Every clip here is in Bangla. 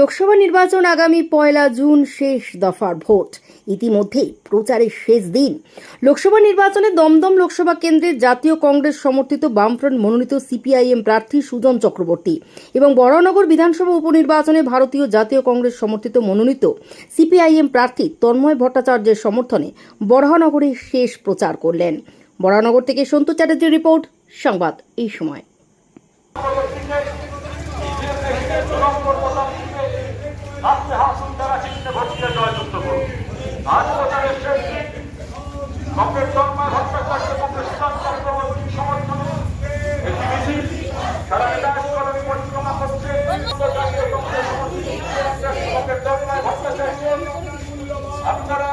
লোকসভা নির্বাচন আগামী পয়লা জুন শেষ দফার ভোট। ইতিমধ্যেই প্রচারের শেষ দিন। লোকসভা নির্বাচনে দমদম লোকসভা কেন্দ্রের জাতীয় কংগ্রেস সমর্থিত বামফ্রন্ট মনোনীত সিপিআইএম প্রার্থী সুজন চক্রবর্তী এবং বরানগর বিধানসভা উপনির্বাচনে ভারতীয় জাতীয় কংগ্রেস সমর্থিত মনোনীত সিপিআইএম প্রার্থী তন্ময় ভট্টাচার্যের সমর্থনে বরাহনগরে শেষ প্রচার করলেন। বরানগর থেকে সন্তু চ্যাটার্জির রিপোর্ট, সংবাদ এই সময়। আপনি হাসুন তারা চিহ্নে ভক্তিকে জয়যুক্ত করুন আজ প্রচারের শেষ দিন কংগ্রেস ধর্মায় ভট্টাচার্য কংগ্রেস সুশান্ত চক্রবর্তী সমর্থনে একটি মিছিল আপনারা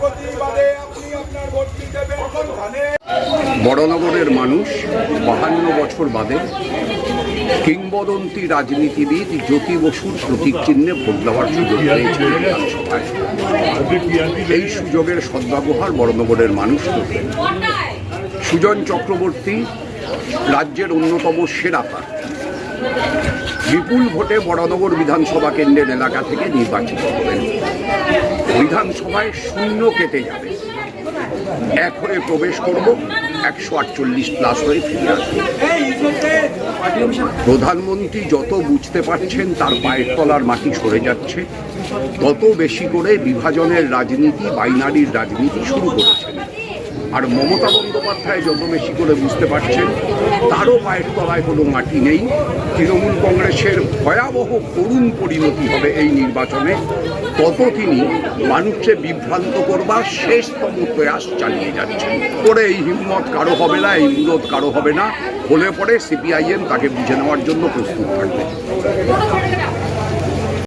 প্রতিবাদে বড়নগরের মানুষ বাহান্ন বছর বাদে কিংবদন্তি রাজনীতিবিদ জ্যোতি বসুর প্রতীক চিহ্নে ভোট দেওয়ার সুযোগ বিধানসভায় এই সুযোগের সদ্ব্যবহার বড়নগরের মানুষ সুজন চক্রবর্তী রাজ্যের অন্যতম সেরা প্রার্থী। বিপুল ভোটে বড়নগর বিধানসভা কেন্দ্রের এলাকা থেকে নির্বাচিত হবেন বিধানসভায় শূন্য কেটে যাবে। এক হয়ে প্রবেশ করব, একশো আটচল্লিশ প্লাস হয়ে ফিরে আসব। প্রধানমন্ত্রী যত বুঝতে পারছেন, তার পায়ের তলার মাটি সরে যাচ্ছে। তত বেশি করে বিভাজনের রাজনীতি, বাইনারির রাজনীতি শুরু করেছেন। আর মমতা বন্দ্যোপাধ্যায় যত বেশি করে বুঝতে পারছেন, তারও পায়ের তলায় কোনো মাটি নেই। তৃণমূল কংগ্রেসের ভয়াবহ করুণ পরিণতি হবে এই নির্বাচনে। তত তিনি মানুষকে বিভ্রান্ত করবার শেষতম প্রয়াস চালিয়ে যাচ্ছেন করে এই হিম্মত কারও হবে না, এই বিরোধ কারও হবে না। হলে পরে সিপিআইএম তাকে বুঝে নেওয়ার জন্য প্রস্তুত থাকবে।